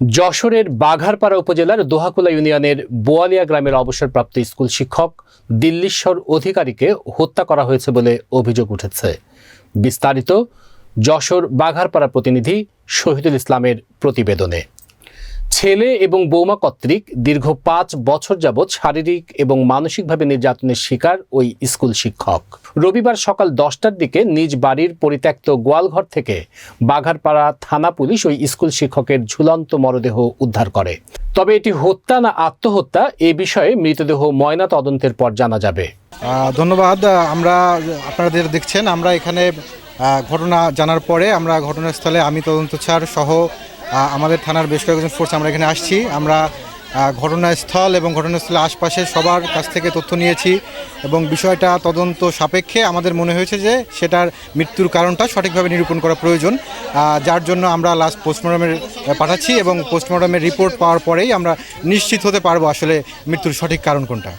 যশোরের বাঘারপাড়া উপজেলার দোহাকুলা ইউনিয়নের বোয়ালিয়া গ্রামের অবসরপ্রাপ্ত স্কুল শিক্ষক দিল্লীশ্বর অধিকারীকে হত্যা করা হয়েছে বলে অভিযোগ উঠেছে। বিস্তারিত যশোর বাঘারপাড়া প্রতিনিধি শহীদুল ইসলামের প্রতিবেদনে। ছেলে এবং বৌমা কর্তৃক দীর্ঘ পাঁচ বছর যাবৎ শারীরিক এবং মানসিকভাবে নির্যাতনের শিকার ওই স্কুল শিক্ষক। রবিবার সকাল দশটার দিকে নিজ বাড়ির পরিত্যক্ত গোয়ালঘর থেকে বাঘারপাড়া থানা পুলিশ ওই স্কুল শিক্ষকের ঝুলন্ত মরদেহ উদ্ধার করে। তবে এটি হত্যা না আত্মহত্যা এ বিষয়ে মৃতদেহ ময়না তদন্তের পর জানা যাবে। ধন্যবাদ। আমরা আপনাদের দেখছেন, আমরা এখানে ঘটনা জানার পরে আমরা ঘটনাস্থলে আমি তদন্ত ছাড় সহ আমাদের থানার বেশ কয়েকজন ফোর্স আমরা এখানে আসছি। আমরা ঘটনাস্থল এবং ঘটনাস্থলের আশপাশে সবার কাছ থেকে তথ্য নিয়েছি এবং বিষয়টা তদন্ত সাপেক্ষে আমাদের মনে হয়েছে যে সেটার মৃত্যুর কারণটা সঠিকভাবে নিরূপণ করা প্রয়োজন। যার জন্য আমরা লাস্ট পোস্টমর্টমের পাঠাচ্ছি এবং পোস্টমর্টমের রিপোর্ট পাওয়ার পরেই আমরা নিশ্চিত হতে পারব আসলে মৃত্যুর সঠিক কারণ কোনটা।